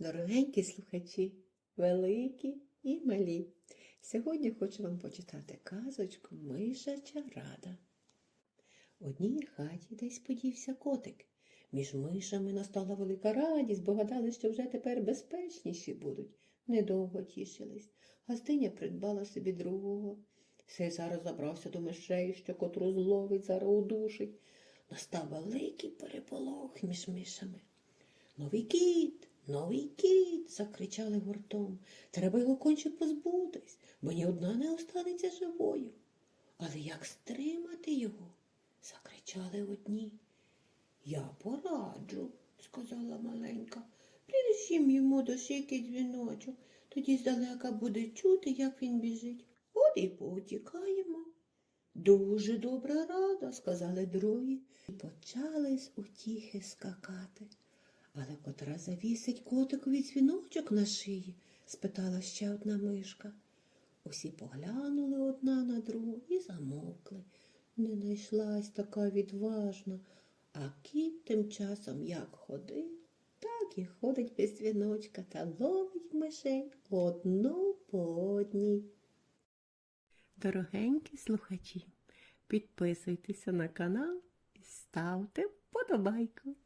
Дорогенькі слухачі, великі і малі. Сьогодні хочу вам почитати казочку Мишача рада. В одній хаті десь подівся котик. Між мишами настала велика радість, бо гадали, що вже тепер безпечніші будуть. Недовго тішились. Гостиня придбала собі другого. Сей зараз забрався до мишей, що котру зловить, зараз удушить. Настав великий переполох між мишами. Новий кіт, новий кіт, закричали гуртом. Треба його конче позбутись, бо ні одна не останеться живою. Але як стримати його? закричали одні. Я пораджу, сказала маленька. Прирішім йому до шийки дзвіночок, тоді здалека буде чути, як він біжить. От і поутікаємо. Дуже добра рада, сказали другі, і почали утіхи скакати. Але котра завісить котикові дзвіночок на шиї? спитала ще одна мишка. Усі поглянули одна на другу і замовкли. Не знайшлась така відважна, а кіт тим часом як ходив, так і ходить без дзвіночка та ловить мишей одну по одній. Дорогенькі слухачі, підписуйтеся на канал і ставте вподобайку.